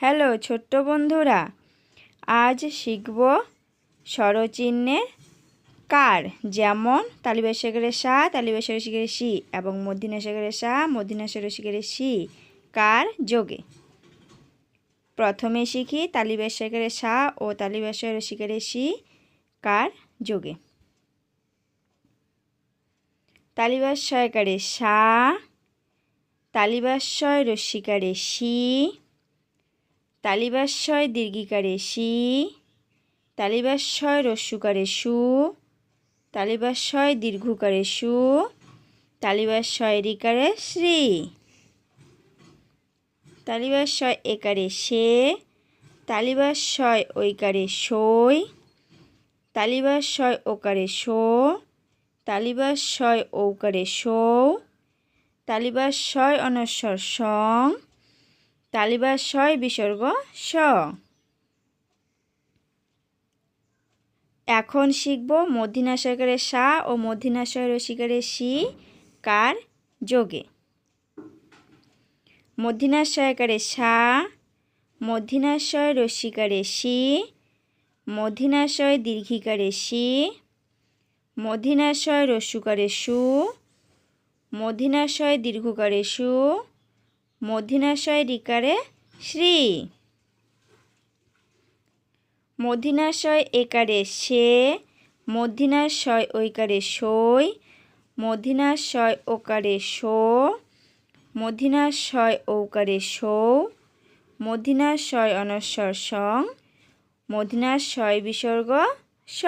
Hello, ছোট্ট বন্ধুরা, আজ শিখব স্বরচিহ্নে কার, যেমন তালিবাস শেখরে সা তালিবাস শিখরে সি এবং মধ্যিনা শেখরে সা, মধ্যিনা শিখরে সি, কার যোগে। প্রথমে শিখি তালিবাস শেখরে সা ও তালিবাস শিখরে সি, কার যোগে। তালিবাস সয়কারে সা তালিবাস্যয় রস্যিকারে সি তালিবাস্যয় দীর্ঘিকারে সি তালিবাস্যয় রস্যুকারে সু তালিবাস্যয় দীর্ঘকারে সু তালিবাস্যয় রিকারে শ্রী। তালিবাস্যয় একারে সে তালিবাস্যয় ঐকারে সই তালিবাস্যয় ওকারে শো তালিবাস্যয় ঔকারে সৌ তালিবাস্যয় অনস্বর সং তালিবাস্যয় বিসর্গ স। এখন শিখব মধ্যিনাশয়কারের সা ও মধ্যিনাশয় রসিকারের সি, কার, যোগে। মধ্যিনাশয়কারের সা মধ্যিনাশয় রসিকারে সি মধ্যিনাশয় দীর্ঘিকারে সি মধ্যিনাশয় রস্যুকারে সু মধ্যিনাশয় দীর্ঘকারে সু মধ্যিনাশয় রিকারে শ্রী। মধ্যিনাশয় একারে সে মধ্যিনাশয় ঐকারে সই মধ্যিনাশয় ওকারে শো মধ্যিনাশয় ঔকারে সৌ মধ্যিনাশয় অনস্বর সং মধ্যিনাশয় বিসর্গ স।